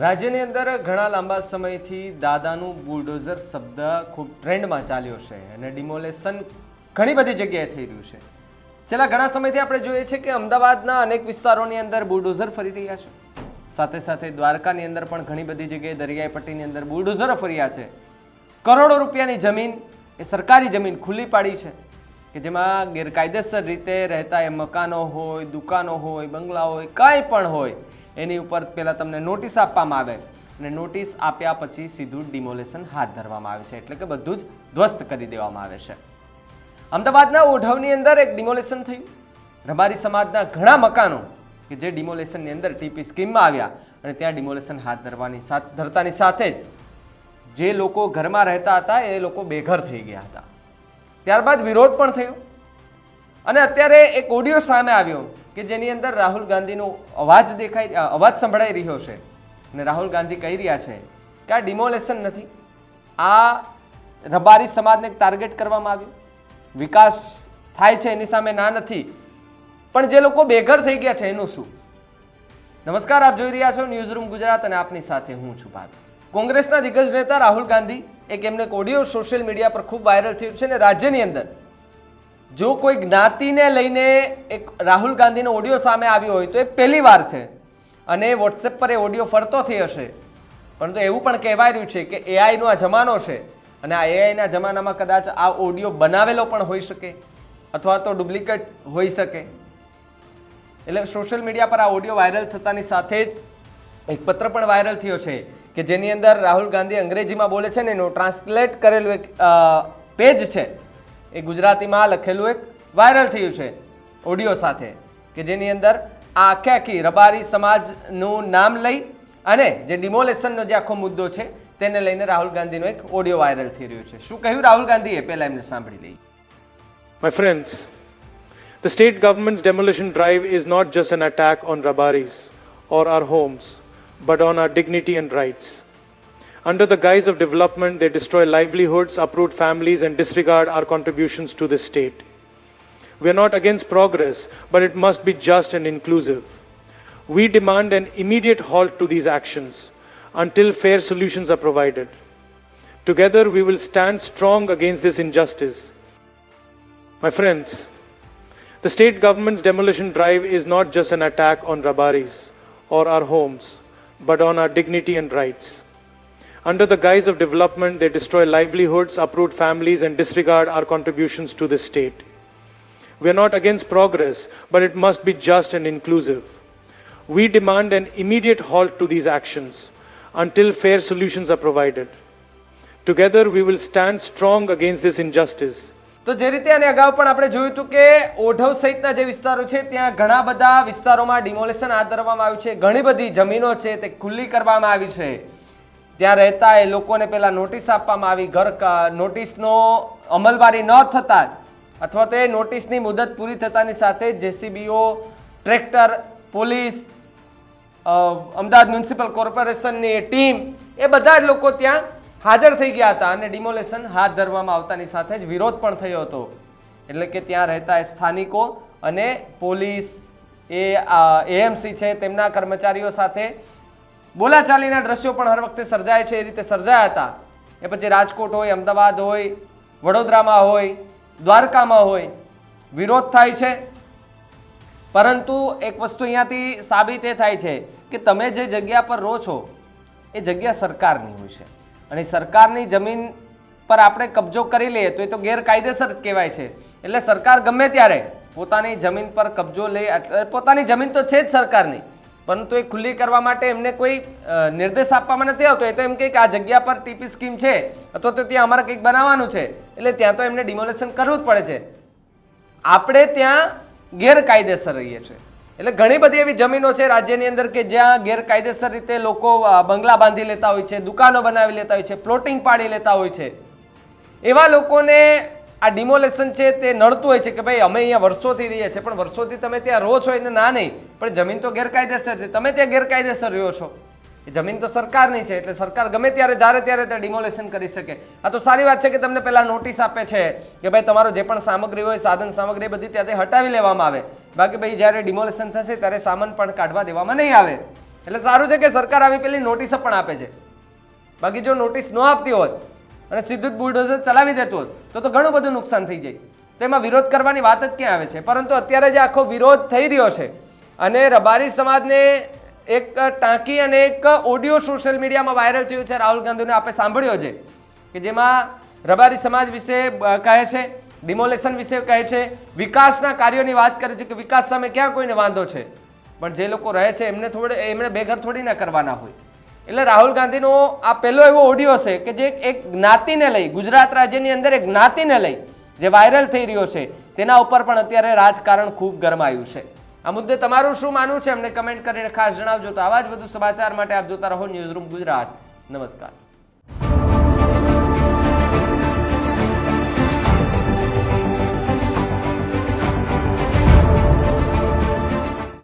રાજ્યની અંદર ઘણા લાંબા સમયથી દાદાનું બુલડોઝર શબ્દ ખૂબ ટ્રેન્ડમાં ચાલ્યો છે અને ડિમોલેશન ઘણી બધી જગ્યાએ થઈ રહ્યું છે. છેલ્લા ઘણા સમયથી આપણે જોઈએ છે કે અમદાવાદના અનેક વિસ્તારોની અંદર બુલડોઝર ફરી રહ્યા છે. સાથે સાથે દ્વારકાની અંદર પણ ઘણી બધી જગ્યાએ દરિયાઈ પટ્ટીની અંદર બુલડોઝરો ફર્યા છે. કરોડો રૂપિયાની જમીન એ સરકારી જમીન ખુલ્લી પાડી છે કે જેમાં ગેરકાયદેસર રીતે રહેતા એ મકાનો હોય, દુકાનો હોય બંગલા હોય, કાંઈ પણ હોય એની ઉપર પહેલાં તમને નોટિસ આપવામાં આવે અને નોટિસ આપ્યા પછી સીધું ડિમોલેશન હાથ ધરવામાં આવે છે. એટલે કે બધું જ ધ્વસ્ત કરી દેવામાં આવે છે. અમદાવાદના ઓઢવની અંદર એક ડિમોલેશન થયું. રબારી સમાજના ઘણા મકાનો કે જે ડિમોલેશનની અંદર ટીપી સ્કીમમાં આવ્યા અને ત્યાં ડિમોલેશન હાથ ધરવાની ધરતાની સાથે જ જે લોકો ઘરમાં રહેતા હતા એ લોકો બેઘર થઈ ગયા હતા. ત્યારબાદ વિરોધ પણ થયો અને અત્યારે એક ઓડિયો સામે આવ્યો. કે જેની અંદર રાહુલ ગાંધીનો અવાજ દેખાય અવાજ સંભળાઈ રહ્યો છે. અને રાહુલ ગાંધી કહી રહ્યા છે કે આ ડિમોલેશન નથી. આ રબારી સમાજને ટાર્ગેટ કરવામાં આવ્યું. વિકાસ થાય છે એની સામે ના નથી. પણ જે લોકો બેઘર થઈ ગયા છે એનું શું? નમસ્કાર, આપ જોઈ રહ્યા છો ન્યૂઝ રૂમ ગુજરાત અને આપની સાથે હું છું ભાવી કોંગ્રેસના દિગ્ગજ નેતા રાહુલ ગાંધી, એક એમને ઓડિયો સોશિયલ મીડિયા પર ખૂબ વાયરલ થયું છે અને રાજ્યની અંદર જો કોઈ જ્ઞાતિને લઈને એક રાહુલ ગાંધીનો ઓડિયો સામે આવ્યો હોય તો એ પહેલી વાર છે. અને વોટ્સએપ પર એ ઓડિયો ફરતો થઈ હશે. પરંતુ એવું પણ કહેવાય રહ્યું છે કે એઆઈનો આ જમાનો છે અને આ એઆઈના જમાનામાં કદાચ આ ઓડિયો બનાવેલો પણ હોઈ શકે અથવા તો ડુપ્લિકેટ હોઈ શકે. એટલે સોશિયલ મીડિયા પર આ ઓડિયો વાયરલ થતાની સાથે જ એક પત્ર પણ વાયરલ થયો છે કે જેની અંદર રાહુલ ગાંધી અંગ્રેજીમાં બોલે છે ને એનું ટ્રાન્સલેટ કરેલું એક પેજ છે. એ ગુજરાતીમાં લખેલું એક વાયરલ થયું છે ઓડિયો સાથે કે જેની અંદર આ આખે આખી રબારી સમાજનું નામ લઈ અને જે ડિમોલેશનનો જે આખો મુદ્દો છે તેને લઈને રાહુલ ગાંધીનો એક ઓડિયો વાયરલ થઈ રહ્યો છે. શું કહ્યું રાહુલ ગાંધીએ? પહેલા એમને સાંભળી લઈ my friends the state government's demolition drive is not just an attack on Rabaris or our homes, but on our dignity and rights. Under the guise of development, they destroy livelihoods, uproot families, and disregard our contributions to the state. We are not against progress, but it must be just and inclusive. We demand an immediate halt to these actions until fair solutions are provided. Together, we will stand strong against this injustice. My friends, the state government's demolition drive is not just an attack on Rabaris or our homes, but on our dignity and rights. Under the guise of development, they destroy livelihoods, uproot families, and disregard our contributions to the state. We are not against progress, but it must be just and inclusive. We demand an immediate halt to these actions until fair solutions are provided. Together, we will stand strong against this injustice. તો જે રીતે અને અગાઉ પણ આપણે જોયું હતું કે ઓઢવ સહિતના જે વિસ્તારો છે ત્યાં ઘણા બધા વિસ્તારોમાં ડિમોલેશન હાથ ધરવામાં આવ્યું છે ઘણી બધી જમીનો છે તે ખુલ્લી કરવામાં આવી છે ત્યાં રહેતા એ લોકોને પહેલાં નોટિસ આપવામાં આવી. ઘર નોટિસનો અમલવારી ન થતા અથવા તો એ નોટિસની મુદત પૂરી થતાની સાથે જેસીબીઓ ટ્રેક્ટર, પોલીસ અમદાવાદ મ્યુનિસિપલ કોર્પોરેશનની ટીમ, એ બધા જ લોકો ત્યાં હાજર થઈ ગયા હતા અને ડિમોલેશન હાથ ધરવામાં આવતાની સાથે જ વિરોધ પણ થયો હતો. એટલે કે ત્યાં રહેતા એ સ્થાનિકો અને પોલીસ, એ એએમસી છે, તેમના કર્મચારીઓ સાથે બોલાચાલીના દ્રશ્યો પણ હર વખતે સર્જાય છે, એ રીતે સર્જાયા હતા. એ પછી રાજકોટ હોય, અમદાવાદ હોય, વડોદરામાં હોય, દ્વારકામાં હોય, વિરોધ થાય છે. પરંતુ એક વસ્તુ અહીંયાથી સાબિત એ થાય છે કે તમે જે જગ્યા પર રહો છો, એ જગ્યા સરકારની હોય છે. અને સરકારની જમીન પર આપણે કબજો કરી લઈએ તો એ તો ગેરકાયદેસર જ કહેવાય છે. એટલે સરકાર ગમે ત્યારે પોતાની જમીન પર કબજો લે પોતાની જમીન તો છે જ સરકારની. પરંતુ એ ખુલ્લી કરવા માટે એમને કોઈ નિર્દેશ આપવામાં નથી આવતો. એ તો એમ કે આ જગ્યા પર ટીપી સ્કીમ છે, અથવા તો ત્યાં અમારે કંઈક બનાવવાનું છે. એટલે ત્યાં તો એમને ડિમોલેશન કરવું જ પડે છે. આપણે ત્યાં ગેરકાયદેસર રહીએ છીએ. એટલે ઘણી બધી એવી જમીનો છે રાજ્યની અંદર કે જ્યાં ગેરકાયદેસર રીતે લોકો બંગલા બાંધી લેતા હોય છે, દુકાનો બનાવી લેતા હોય છે, પ્લોટિંગ પાડી લેતા હોય છે. એવા લોકોને આ ડિમોલેશન છે તે નડતું હોય છે કે ભાઈ અમે અહીંયા વર્ષોથી રહીએ છીએ, પણ વર્ષોથી તમે ત્યાં રહો છો એને ના નહીં. પણ જમીન તો ગેરકાયદેસર છે. તમે ત્યાં ગેરકાયદેસર રહ્યો છો. એ જમીન તો સરકારની છે, એટલે સરકાર ગમે ત્યારે ધારે ત્યારે તે ડિમોલેશન કરી શકે. આ તો સારી વાત છે કે તમને પહેલાં નોટિસ આપે છે કે ભાઈ તમારો જે પણ સામગ્રી હોય, સાધન સામગ્રી બધી ત્યાંથી હટાવી લેવામાં આવે. બાકી ભાઈ જ્યારે ડિમોલેશન થશે ત્યારે સામાન પણ કાઢવા દેવામાં નહીં આવે. એટલે સારું છે કે સરકાર આવી પેલી નોટિસ પણ આપે છે. બાકી જો નોટિસ ન આપતી હોત અને સીધું જ બુલડોઝર ચલાવી દેતું હોત, તો તો ઘણું બધું નુકસાન થઈ જાય. તો એમાં વિરોધ કરવાની વાત જ ક્યાં આવે છે? પરંતુ અત્યારે જે આખો વિરોધ થઈ રહ્યો છે, અને રબારી સમાજને એક ટાંકી અને એક ઓડિયો સોશિયલ મીડિયામાં વાયરલ થયું છે, રાહુલ ગાંધીને આપણે સાંભળ્યો છે, કે જેમાં રબારી સમાજ વિશે કહે છે ડિમોલેશન વિશે કહે છે, વિકાસના કાર્યોની વાત કરે છે કે વિકાસ સામે ક્યાં કોઈને વાંધો છે? પણ જે લોકો રહે છે, એમને થોડે એમણે બેઘર થોડી ના કરવાના હોય. એટલે રાહુલ ગાંધીનો આ પહેલો એવો ઓડિયો છે કે જે એક જ્ઞાતિને લઈ, ગુજરાત રાજ્યની અંદર એક જ્ઞાતિને લઈ જે વાયરલ થઈ રહ્યો છે, તેના ઉપર પણ અત્યારે રાજકારણ ખૂબ ગરમાયું છે. આ મુદ્દે તમારું શું માનવું છે? અમને કમેન્ટ કરીને ખાસ જણાવજો. તો આવા જ વધુ સમાચાર માટે આપ જોતા રહો ન્યૂઝ રૂમ ગુજરાત. નમસ્કાર.